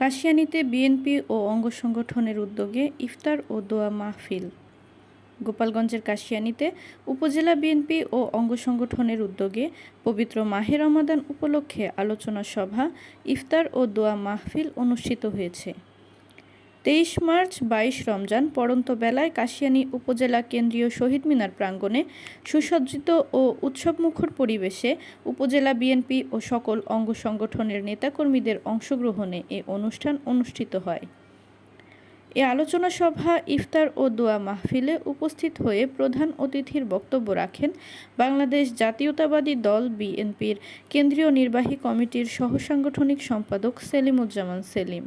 কাশিয়ানীতে BNP ও অঙ্গ সংগঠনের উদ্যোগে ইফতার ও দোয়া মাহফিল। গোপালগঞ্জের কাশিয়ানিতে উপজেলা বিএনপি ও অঙ্গ সংগঠনের উদ্যোগে পবিত্র মাহের রমাদান উপলক্ষে আলোচনা সভা, ইফতার ও দোয়া মাহফিল অনুষ্ঠিত হয়েছে। তেইশ মার্চ, বাইশ রমজান পড়ন্ত বেলায় কাশিয়ানী উপজেলা কেন্দ্রীয় শহীদ মিনার প্রাঙ্গণে সুসজ্জিত ও উৎসবমুখর পরিবেশে উপজেলা বিএনপি ও সকল অঙ্গ সংগঠনের নেতাকর্মীদের অংশগ্রহণে এ অনুষ্ঠান অনুষ্ঠিত হয়। এ আলোচনা সভা, ইফতার ও দোয়া মাহফিলে উপস্থিত হয়ে প্রধান অতিথির বক্তব্য রাখেন বাংলাদেশ জাতীয়তাবাদী দল বিএনপির কেন্দ্রীয় নির্বাহী কমিটির সহসাংগঠনিক সম্পাদক সেলিমুজ্জামান সেলিম।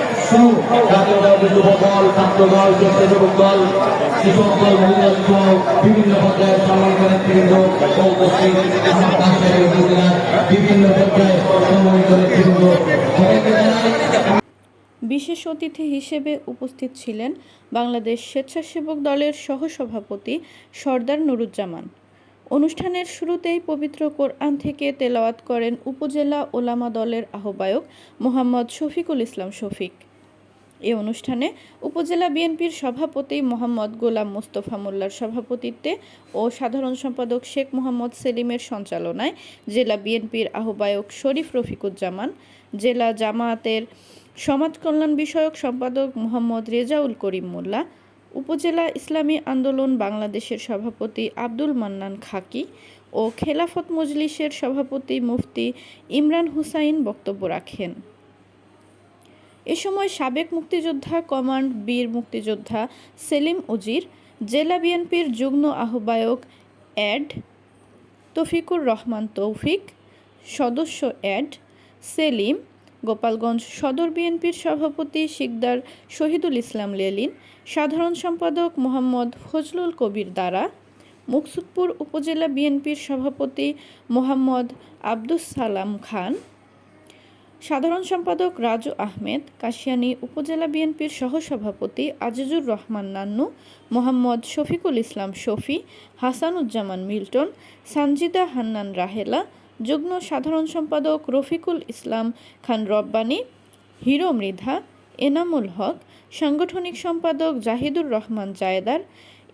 বিশেষ অতিথি হিসেবে উপস্থিত ছিলেন বাংলাদেশ স্বেচ্ছাসেবক দলের সহসভাপতি সর্দার নুরুজ্জামান। অনুষ্ঠানের শুরুতেই পবিত্র কোরআন থেকে তেলাওয়াত করেন উপজেলা ওলামা দলের আহ্বায়ক মোহাম্মদ শফিকুল ইসলাম শফিক। এ অনুষ্ঠানে উপজেলা বিএনপির সভাপতি মোহাম্মদ গোলাম মোস্তফা মোল্লার সভাপতিত্বে ও সাধারণ সম্পাদক শেখ মোহাম্মদ সেলিমের সঞ্চালনায় জেলা বিএনপির আহ্বায়ক শরীফ রফিকুজ্জামান, জেলা জামায়াতের সমাজ কল্যাণ বিষয়ক সম্পাদক মোহাম্মদ রেজাউল করিম মোল্লা, উপজেলা ইসলামী আন্দোলন বাংলাদেশের সভাপতি আব্দুল মান্নান খাকি ও খেলাফত মজলিসের সভাপতি মুফতি ইমরান হুসাইন বক্তব্য রাখেন। এ সময় সাবেক মুক্তিযোদ্ধা কমান্ড বীর মুক্তিযোদ্ধা সেলিম উজির, জেলা বিএনপির যুগ্ম আহ্বায়ক অ্যাড তফিকুর রহমান তৌফিক, সদস্য অ্যাড সেলিম, গোপালগঞ্জ সদর বিএনপির সভাপতি শিকদার শহীদুল ইসলাম লেলিন, সাধারণ সম্পাদক মোহাম্মদ ফজলুল কবির দ্বারা মুকসুদপুর উপজেলা বিএনপির সভাপতি মোহাম্মদ আব্দুস সালাম খান সাধারণ সম্পাদক রাজু আহমেদ, কাশিয়ানী উপজেলা বিএনপির সহসভাপতি আজিজুর রহমান নান্নু, মোহাম্মদ শফিকুল ইসলাম শফি, হাসানুজ্জামান মিল্টন, সানজিদা হান্নান রাহেলা, যুগ্ম সাধারণ সম্পাদক রফিকুল ইসলাম খান রব্বানী, হিরো মৃধা, এনামুল হক, সাংগঠনিক সম্পাদক জাহিদুর রহমান জায়েদার,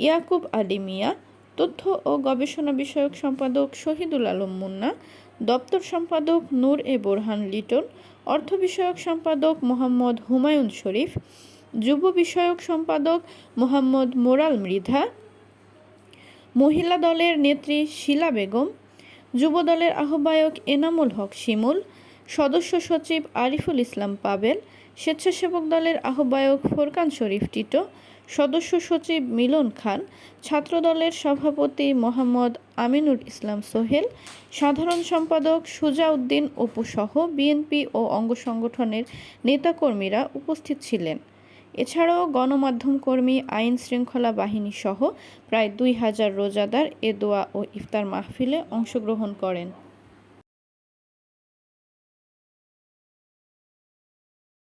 ইয়াকুব আলী মিয়া, তথ্য ও গবেষণা বিষয়ক সম্পাদক শহীদুল আলম মুন্না দপ্তর সম্পাদক নূর এ বোরহান লিটন, অর্থ বিষয়ক সম্পাদক মোহাম্মদ হুমায়ুন শরীফ, যুব বিষয়ক সম্পাদক মোহাম্মদ মোরাল মৃধা, মহিলা দলের নেত্রী শিলা বেগম, যুব দলের আহ্বায়ক এনামুল হক শিমুল, সদস্য সচিব আরিফুল ইসলাম পাবেল স্বেচ্ছাসেবক দলের আহ্বায়ক ফোরকান শরীফ টিটো, সদস্য সচিব মিলন খান ছাত্রদলের সভাপতি মোহাম্মদ আমিনুর ইসলাম সোহেল, সাধারণ সম্পাদক সুজাউদ্দিন অপুসহ বিএনপি ও অঙ্গ সংগঠনের নেতাকর্মীরা উপস্থিত ছিলেন। এছাড়াও গণমাধ্যম কর্মী, আইন শৃঙ্খলা বাহিনী সহ প্রায় দুই হাজার রোজাদার এ দোয়া ও ইফতার মাহফিলে অংশগ্রহণ করেন।